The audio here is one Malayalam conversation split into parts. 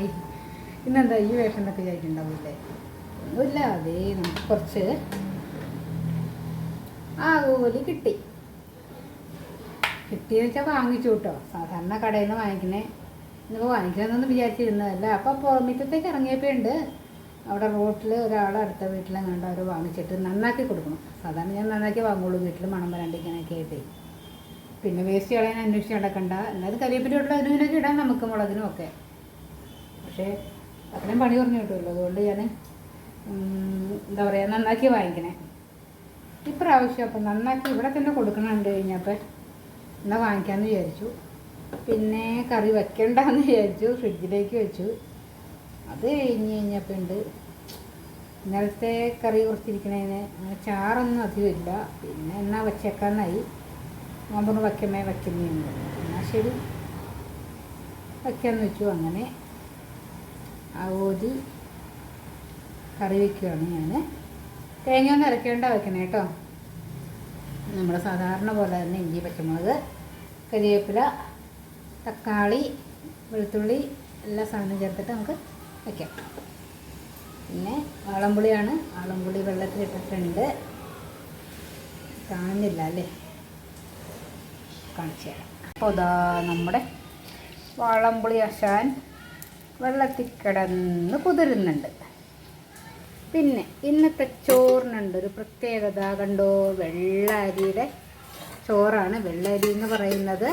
ഹായ് ഇന്നെന്താ ഈ വേഷം എന്നൊക്കെ വിചാരിക്കുന്നുണ്ടാവില്ലേ ഒന്നുമില്ല അതേ നമുക്ക് കുറച്ച് ആകോലി കിട്ടി. കിട്ടിയെന്ന് വെച്ചാൽ വാങ്ങിച്ചു കേട്ടോ സാധാരണ കടയിൽ നിന്ന് വാങ്ങിക്കണേ. ഇന്നിപ്പോൾ വാങ്ങിക്കണമെന്നൊന്നും വിചാരിച്ചിരുന്നതല്ല. അപ്പോൾ പുറമിറ്റത്തേക്ക് ഇറങ്ങിയപ്പോൾ ഉണ്ട്. അവിടെ റോട്ടിൽ ഒരാൾ അടുത്ത വീട്ടിലെങ്ങാണ്ട് അവർ വാങ്ങിച്ചിട്ട് നന്നാക്കി കൊടുക്കണം. സാധാരണ ഞാൻ നന്നാക്കി വാങ്ങുള്ളൂ. വീട്ടിൽ മണം വരാണ്ടിരിക്കാനൊക്കെ ആയിട്ടേ. പിന്നെ വേസ്റ്റ് കളയാൻ അന്വേഷിച്ച് നടക്കണ്ട. എന്നാലും കരിവേപ്പിലുള്ള അതിനൊക്കെ ഇടാം നമുക്ക് മുളകിനും ഒക്കെ. പക്ഷേ അത്രയും പണി കുറഞ്ഞു കിട്ടുമല്ലോ. അതുകൊണ്ട് ഞാൻ എന്താ പറയുക നന്നാക്കി വാങ്ങിക്കണേ. ഇപ്രാവശ്യം അപ്പം നന്നാക്കി ഇവിടെ തന്നെ കൊടുക്കണുണ്ട് കഴിഞ്ഞപ്പോൾ എന്നാൽ വാങ്ങിക്കാമെന്ന് വിചാരിച്ചു. പിന്നെ കറി വെക്കണ്ടെന്ന് വിചാരിച്ചു. ഫ്രിഡ്ജിലേക്ക് വെച്ചു. അത് കഴിഞ്ഞ് കഴിഞ്ഞപ്പോൾ ഉണ്ട്. ഇന്നലത്തെ കറി കുറച്ചിരിക്കണതിന് അങ്ങനെ ചാറൊന്നും അധികമില്ല പിന്നെ എന്നാൽ വെച്ചേക്കാന്നായി. ഞാൻ വയ്ക്കമേ വയ്ക്കുന്നേ എന്നാൽ ശരി. വയ്ക്കാമെന്ന് വെച്ചു. അങ്ങനെ ഓതി കറി വയ്ക്കുകയാണ് ഞാൻ തേങ്ങ ഒന്നും ഇറക്കേണ്ട വെക്കണേ കേട്ടോ. നമ്മൾ സാധാരണ പോലെ തന്നെ ഇഞ്ചി പച്ചമുളക് കരിവേപ്പില തക്കാളി വെളുത്തുള്ളി എല്ലാ സാധനവും ചേർത്തിട്ട് നമുക്ക് വയ്ക്കാം പിന്നെ വാളംപുളിയാണ്. വാളംപുളി വെള്ളത്തിലിട്ടിട്ടുണ്ട്. കാണുന്നില്ല അല്ലേ? കാണിച്ചു തരാം. അപ്പോൾ നമ്മുടെ വാളംപുളി അശാൻ വെള്ളത്തിൽ കിടന്ന് കുതിരുന്നുണ്ട്. പിന്നെ ഇന്നത്തെ ചോറിനുണ്ട് ഒരു പ്രത്യേകത. കണ്ടോ? വെള്ള അരിയുടെ ചോറാണ്. വെള്ള അരി എന്ന് പറയുന്നത്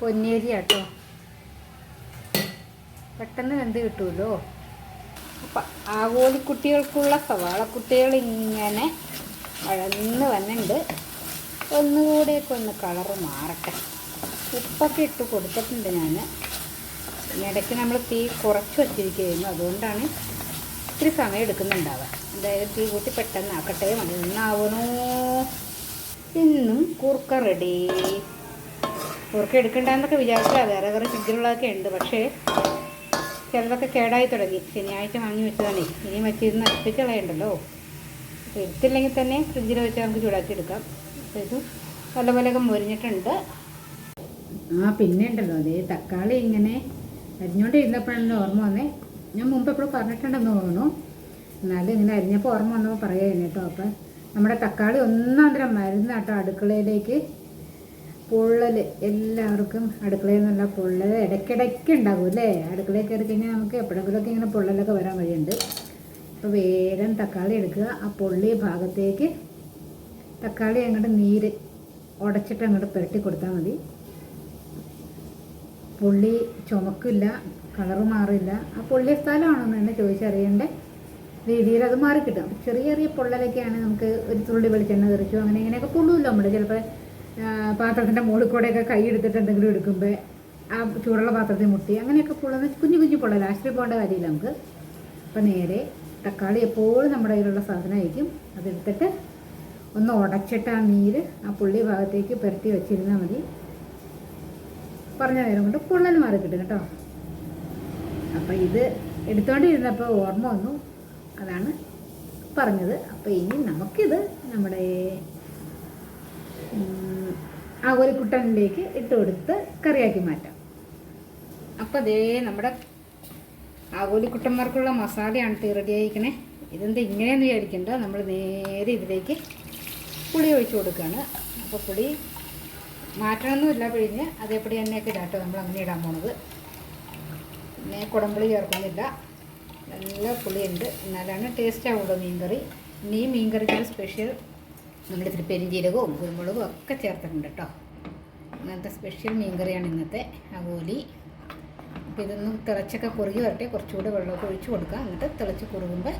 പൊന്നേരി കേട്ടോ പെട്ടെന്ന് വെന്ത് കിട്ടുമല്ലോ അപ്പം ആവോലിക്കുട്ടികൾക്കുള്ള സവാളക്കുട്ടികൾ ഇങ്ങനെ വഴന്ന് വന്നുണ്ട് ഒന്നുകൂടെയൊക്കെ ഒന്ന് കളറ് മാറട്ടെ. ഉപ്പൊക്കെ ഇട്ട് കൊടുത്തിട്ടുണ്ട് ഞാൻ ഇടയ്ക്ക് നമ്മൾ തീ കുറച്ച് വച്ചിരിക്കുകയായിരുന്നു. അതുകൊണ്ടാണ് ഇത്തിരി സമയം എടുക്കുന്നുണ്ടാവുക. എന്തായാലും തീ കൂട്ടി പെട്ടെന്ന് ആക്കട്ടെ. മതി ഇന്നാവണോ ഇന്നും കൂർക്ക റെഡി കൂർക്ക എടുക്കണ്ടെന്നൊക്കെ വിചാരിച്ചാൽ വേറെ വേറെ ഫ്രിഡ്ജിലുള്ളതൊക്കെ ഉണ്ട്. പക്ഷേ ചിലതൊക്കെ കേടായി തുടങ്ങി. ശനിയാഴ്ച വാങ്ങി വെച്ചതാണേ. ഇനി വെച്ചിരുന്ന് അടുപ്പിച്ച് കളയണ്ടല്ലോ. എടുത്തില്ലെങ്കിൽ തന്നെ ഫ്രിഡ്ജിൽ വെച്ച് നമുക്ക് ചൂടാക്കി എടുക്കാം. പല പലകം മുരിഞ്ഞിട്ടുണ്ട്. ആ പിന്നെ ഉണ്ടല്ലോ. അതേ തക്കാളി ഇങ്ങനെ അരിഞ്ഞുകൊണ്ടിരുന്നപ്പോഴാണ് ഓർമ്മ വന്നേ. ഞാൻ മുമ്പ് എപ്പോഴും പറഞ്ഞിട്ടുണ്ടെന്ന് തോന്നുന്നു. എന്നാലും ഇങ്ങനെ അരിഞ്ഞപ്പോൾ ഓർമ്മ വന്നപ്പോൾ പറയുകയാണ് കേട്ടോ. അപ്പം നമ്മുടെ തക്കാളി ഒന്നാന്തരം തരം മരുന്ന് കേട്ടോ അടുക്കളയിലേക്ക് പൊള്ളൽ എല്ലാവർക്കും അടുക്കളയിൽ നിന്നുള്ള പൊള്ളൽ ഇടയ്ക്കിടയ്ക്ക് ഉണ്ടാകും അല്ലേ? അടുക്കളയിൽ കയറി കഴിഞ്ഞാൽ നമുക്ക് എപ്പോഴെങ്കിലുമൊക്കെ ഇങ്ങനെ പൊള്ളലൊക്കെ വരാൻ വഴിയുണ്ട്. അപ്പോൾ വേഗം തക്കാളി എടുക്കുക. ആ പൊള്ളി ഭാഗത്തേക്ക് തക്കാളി അങ്ങോട്ട് നീര് ഉടച്ചിട്ട് അങ്ങോട്ട് പുരട്ടി കൊടുത്താൽ മതി. പുള്ളി ചുമക്കില്ല കളറ് മാറില്ല. ആ പൊള്ളിയ സ്ഥലമാണെന്ന് തന്നെ ചോദിച്ചറിയേണ്ട രീതിയിൽ അത് മാറിക്കിട്ടും ചെറിയ ചെറിയ പൊള്ളലൊക്കെയാണ് നമുക്ക് ഒരു തുള്ളി വെളിച്ചെണ്ണ തെറിച്ചു അങ്ങനെ ഇങ്ങനെയൊക്കെ പൊള്ളുമല്ലോ നമ്മൾ ചിലപ്പോൾ പാത്രത്തിന്റെ മുകളിൽ കൂടെയൊക്കെ കൈ എടുത്തിട്ട് എന്തെങ്കിലും എടുക്കുമ്പോൾ ആ ചൂടുള്ള പാത്രത്തിൽ മുട്ടി അങ്ങനെയൊക്കെ പൊള്ളുന്ന കുഞ്ഞു കുഞ്ഞു പൊള്ളൽ. ആശുപത്രി പോകേണ്ട കാര്യമില്ല നമുക്ക്. അപ്പം നേരെ തക്കാളി എപ്പോഴും നമ്മുടെ കയ്യിലുള്ള സാധനമായിരിക്കും. അതെടുത്തിട്ട് ഒന്ന് ഉടച്ചിട്ട് ആ നീര് ആ പുള്ളി ഭാഗത്തേക്ക് പുരട്ടി വെച്ചിരുന്നാൽ മതി. പറഞ്ഞ നേരം കൊണ്ട് പൊള്ളൽ മാറി കിട്ടും കേട്ടോ. അപ്പം ഇത് എടുത്തോണ്ടിരുന്നപ്പോൾ ഓർമ്മ വന്നു. അതാണ് പറഞ്ഞത്. അപ്പോൾ ഇനി നമുക്കിത് നമ്മുടെ ആകോലിക്കുട്ടനിലേക്ക് ഇട്ട് കൊടുത്ത് കറിയാക്കി മാറ്റാം. അപ്പോൾ അതേ നമ്മുടെ ആകോലിക്കുട്ടന്മാർക്കുള്ള മസാലയാണ് തീ റെഡി ആയിരിക്കണേ ഇതെന്താ ഇങ്ങനെയെന്ന് വിചാരിക്കണ്ട. നമ്മൾ നേരെ ഇതിലേക്ക് പുളി ഒഴിച്ചു കൊടുക്കുകയാണ്. അപ്പോൾ പുളി മാറ്റണമൊന്നുമില്ല പിഴിഞ്ഞ്. അതേപടി തന്നെയൊക്കെ ഇടാട്ടോ നമ്മൾ അങ്ങനെ ഇടാൻ പോണത്. പിന്നെ കുടംപുളി ചേർക്കുന്നില്ല. നല്ല പുളിയുണ്ട്. എന്നാലാണ് ടേസ്റ്റ് ആവുള്ളൂ മീൻകറി. ഇനി മീൻകറിക്ക് സ്പെഷ്യൽ നമ്മുടെ ഇത്തിരി പെരിഞ്ചീരകവും കുരുമുളകും ഒക്കെ ചേർത്തിട്ടുണ്ട് കേട്ടോ. അങ്ങനത്തെ സ്പെഷ്യൽ മീൻകറിയാണ് ഇന്നത്തെ അകോലി. അപ്പോൾ ഇതൊന്ന് തിളച്ചൊക്കെ കുറുകി വരട്ടെ. കുറച്ചുകൂടെ വെള്ളമൊക്കെ ഒഴിച്ചു കൊടുക്കാം. എന്നിട്ട് തിളച്ച് കുറുകുമ്പോൾ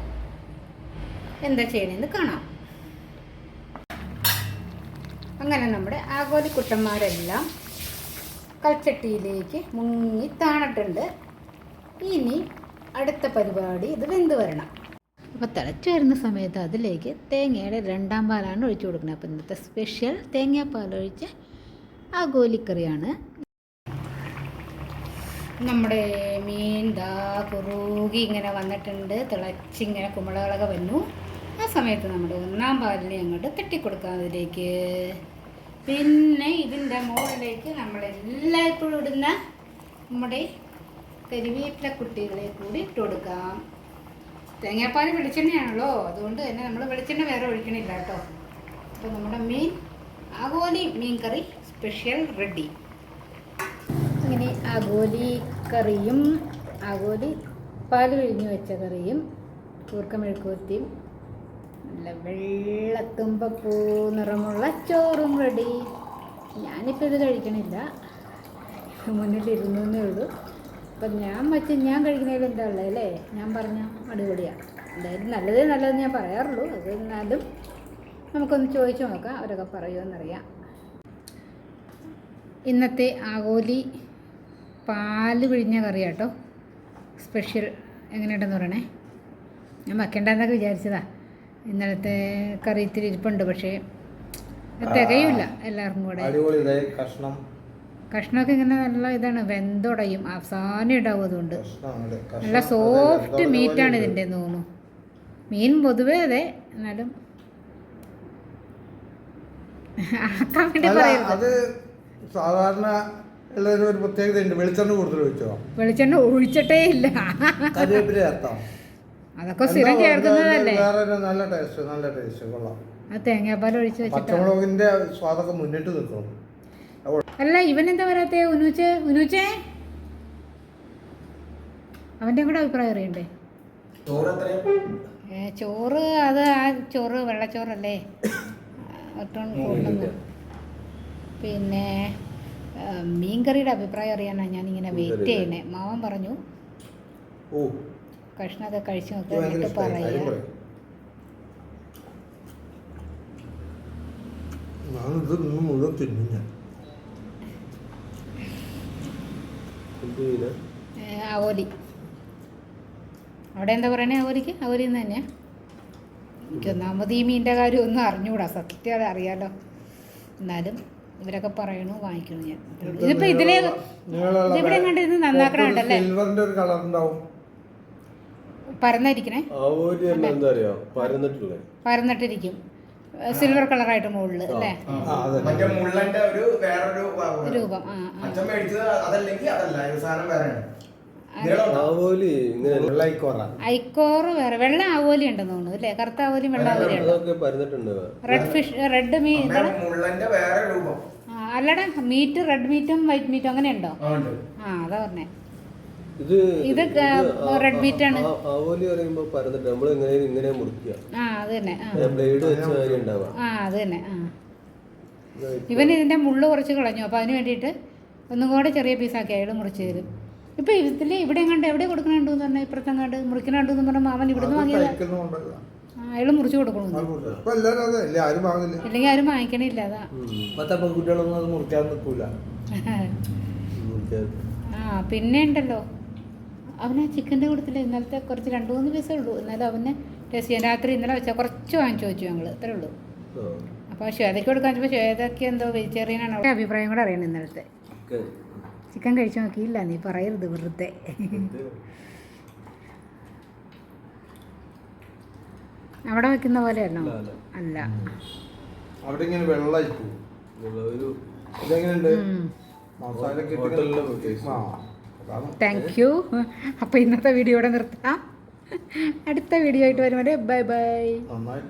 എന്താ ചെയ്യണമെന്ന് കാണാം. അങ്ങനെ നമ്മുടെ ആഗോലി കുട്ടന്മാരെല്ലാം കൽച്ചട്ടിയിലേക്ക് മുങ്ങി താണിട്ടുണ്ട്. ഇനി അടുത്ത പരിപാടി ഇത് വെന്ത് വരണം. അപ്പോൾ തിളച്ച് വരുന്ന സമയത്ത് അതിലേക്ക് തേങ്ങയുടെ രണ്ടാം പാലാണ് ഒഴിച്ചു കൊടുക്കുന്നത് അപ്പോൾ ഇന്നത്തെ സ്പെഷ്യൽ തേങ്ങാപ്പാലൊഴിച്ച് ആ ആഗോലിക്കറിയാണ്. നമ്മുടെ മീൻ ദാ കുറുകി ഇങ്ങനെ വന്നിട്ടുണ്ട്. തിളച്ചിങ്ങനെ കുമ്പളകളൊക്കെ വന്നു. ആ സമയത്ത് നമ്മുടെ ഒന്നാം പാലിനെ അങ്ങോട്ട് തട്ടിക്കൊടുക്കാം അതിലേക്ക്. പിന്നെ ഇതിന്റെ മുകളിലേക്ക് നമ്മൾ എല്ലായ്പ്പോഴും ഇടുന്ന നമ്മുടെ കരിവേപ്പില കുട്ടികളെ കൂടി ഇട്ട് കൊടുക്കാം. തേങ്ങാപ്പാൽ വെളിച്ചെണ്ണയാണല്ലോ അതുകൊണ്ട് തന്നെ നമ്മൾ വെളിച്ചെണ്ണ വേറെ ഒഴിക്കണില്ല കേട്ടോ. അപ്പോൾ നമ്മുടെ മീൻ ആഗോലി മീൻ കറി സ്പെഷ്യൽ റെഡി. അങ്ങനെ ആഗോലി കറിയും ആഗോലി പാൽ പിഴിഞ്ഞ് വെച്ച കറിയും കൂർക്കമെഴുക്കൂർത്തിയും നല്ല വെള്ളത്തുമ്പപ്പൂ നിറമുള്ള ചോറും റെഡി. ഞാനിപ്പോൾ ഇത് കഴിക്കണില്ല. മുന്നിലിരുന്നേ ഉള്ളൂ. അപ്പം ഞാൻ വെച്ച് ഞാൻ കഴിക്കുന്നതിൽ എന്താ ഉള്ളത് അല്ലേ? ഞാൻ പറഞ്ഞ അടിപൊളിയാണ് എന്തായാലും നല്ലത് നല്ലതെന്ന് ഞാൻ പറയാറുള്ളൂ. അത് എന്നാലും നമുക്കൊന്ന് ചോദിച്ചു നോക്കാം. അവരൊക്കെ പറയുമെന്നറിയാം ഇന്നത്തെ ആകോലി പാൽ പിഴിഞ്ഞ കറി കേട്ടോ സ്പെഷ്യൽ എങ്ങനെയുണ്ടെന്ന് പറയണേ? ഞാൻ വെക്കണ്ടെന്നൊക്കെ വിചാരിച്ചതാ. ഇന്നലത്തെ കറി ഇത്തിരി ഇരിപ്പുണ്ട് പക്ഷേ തികയില്ല എല്ലാവർക്കും കൂടെ. കഷ്ണം. കഷ്ണമൊക്കെ ഇങ്ങനെ നല്ല ഇതാണ് വെന്തുടയും അവസാനം ഇടാവും അതുകൊണ്ട്. നല്ല സോഫ്റ്റ് മീറ്റ് മീറ്റാണ് ഇതിന്റെ ഇതിന്റെ തോന്നുന്നു മീൻ പൊതുവേ അതെ എന്നാലും ആക്കാൻ വേണ്ടി പറയരുത്. അത് സാധാരണ ഒരു പ്രത്യേകത ഉണ്ട് വെളിച്ചെണ്ണ കൂടുതൽ വെളിച്ചെണ്ണ ഒഴിച്ചിട്ടേ ഇല്ല. അതൊക്കെ സ്ഥിരം ചേർക്കുന്നതല്ലേ? നല്ല ടേസ്റ്റ് നല്ല ടേസ്റ്റ് കൊള്ളാം. ആ തേങ്ങാപ്പാൽ ഒഴിച്ച് പച്ചമുളകിന്റെ സ്വാദൊക്കെ മുന്നിട്ട് നിൽക്കണം അല്ല ഇവനെന്താ വരാത്തെ ഉനൂച്ച് ഉനൂച്ചേ? അവന്റെ കൂടെ അഭിപ്രായം അറിയണ്ടേ? ഏ, ചോറ് അത് ആ ചോറ് വെള്ളച്ചോറല്ലേ? ഒട്ടും പിന്നെ മീൻകറിയുടെ അഭിപ്രായം അറിയാനാണ് ഇങ്ങനെ വെയിറ്റ് ചെയ്യണേ മാവൻ പറഞ്ഞു. ഓ കഷ്ണമൊക്കെ കഴിച്ചു നോക്കിട്ട് നോക്കുക എന്നിട്ട് ഇഷ്ടമായി പറയാം. കാര്യം പറയും. ഞാനിത് ഇന്ന് മുഴുവൻ തിന്നു ഞാൻ. ഏ, അവിടെ എന്താ പറയണേ അവലിക്ക്? അവോലി എന്ന് തന്നെയാ? ഈ മീനിന്റെ കാര്യം ഒന്നും അറിഞ്ഞുകൂടാ സത്യം അത് അറിയാലോ. എന്നാലും ഇവരൊക്കെ പറയണു വാങ്ങിക്കണു ഞാൻ. ഇതിപ്പോ ഇതിലെ ഇതിവിടെ കണ്ടിരുന്നു നന്നാക്കണുണ്ടല്ലേ സിൽവറിന്റെ ഒരു കളർ ഉണ്ടാവും പരന്നിരിക്കണേ ആവോലി തന്നെ എന്താ അറിയോ പരന്നിട്ടിരിക്കും. സിൽവർ മുകളിൽ അല്ലേ? മുള്ളന്റെ ഒരു വേറൊരു ഭാഗമാണ്. രൂപം ആവോലി ഐക്കോറ്. വേറെ വെള്ള ആവോലി ഉണ്ടെന്ന് തോന്നുന്നു അല്ലേ? കറുത്ത ആവോലിയും വെള്ള ആവോലിയും പരന്നിട്ടുണ്ട്. റെഡ് ഫിഷ് റെഡ് മീ ഇതാണ് മുള്ളന്റെ വേറെ രൂപം. ആ, അല്ലടാ മീറ്റ് റെഡ് മീറ്റും വൈറ്റ് മീറ്റും അങ്ങനെ ഉണ്ടോ? ഉണ്ട്. ആ അതാ പറഞ്ഞേ. ഇത് ഇത് റെഡ് ബീറ്റ് ആണ്. ആവോലി പറയുമ്പോൾ പരന്നിട്ട് നമ്മൾ ഇങ്ങനെ ഇങ്ങനെ മുറിക്കുക. ആ അത് തന്നെ ബ്ലേഡ് വെച്ച കാര്യം ഉണ്ടാവാം ആ അത് തന്നെ ആ. ഇവൻ ഇതിന്റെ മുള്ള് കുറച്ച് കളഞ്ഞു അപ്പോൾ അതിന് വേണ്ടിയിട്ട് ഒന്നും കൂടെ ചെറിയ പീസാക്കി അയാൾ മുറിച്ച് തരും. ഇപ്പൊ ഇതിൽ ഇവിടെ കണ്ട് എവിടെ കൊടുക്കണുണ്ടു എന്ന് പറഞ്ഞാൽ ഇപ്പുറത്തെ കണ്ട് മുറിക്കണുണ്ടു എന്ന് പറഞ്ഞാൽ മാമൻ ഇവിടുന്ന് വാങ്ങിയത്. അയാൾ മുറിച്ച് വാങ്ങുന്നില്ല. ഇല്ലെങ്കിൽ ആരും വാങ്ങിക്കണില്ല അതാ. മറ്റേ അത് മുറിക്കാൻ നിൽക്കൂല ആ പിന്നെ ഉണ്ടല്ലോ. അവന് ചിക്കന്റെ കൂട്ടത്തിൽ ഇന്നലത്തെ കുറച്ച് രണ്ട് മൂന്ന് പീസേ ഉള്ളൂ. എന്നാലും അവനെ ടേസ്റ്റ് ചെയ്യാൻ രാത്രി ഇന്നലെ വെച്ചാൽ കുറച്ച് വാങ്ങിച്ചു വെച്ചു ഞങ്ങൾ ഇത്രേ ഉള്ളൂ. അപ്പോൾ ശ്വേതയ്ക്ക് കൊടുക്കാൻ വെച്ചപ്പോൾ ശ്വേതയ്ക്ക് എന്തോ വെജിറ്റേറിയൻ ആണ് അവരുടെ അഭിപ്രായം കൂടെ അറിയണം ഇന്നലത്തെ. ചിക്കൻ. കഴിച്ചു നോക്കിയില്ല നീ പറയരുത് വെറുതെ. അവിടെ വെക്കുന്ന പോലെയാണോ? അല്ല, അല്ല. അല്ല. അവിടെ ഇങ്ങനെ വെള്ളമായി പോകും. താങ്ക് യു അപ്പോൾ ഇന്നത്തെ വീഡിയോ ഇവിടെ നിർത്താം. അടുത്ത വീഡിയോ ആയിട്ട് വരുമ്പോൾ ബൈ ബൈ നന്നായി.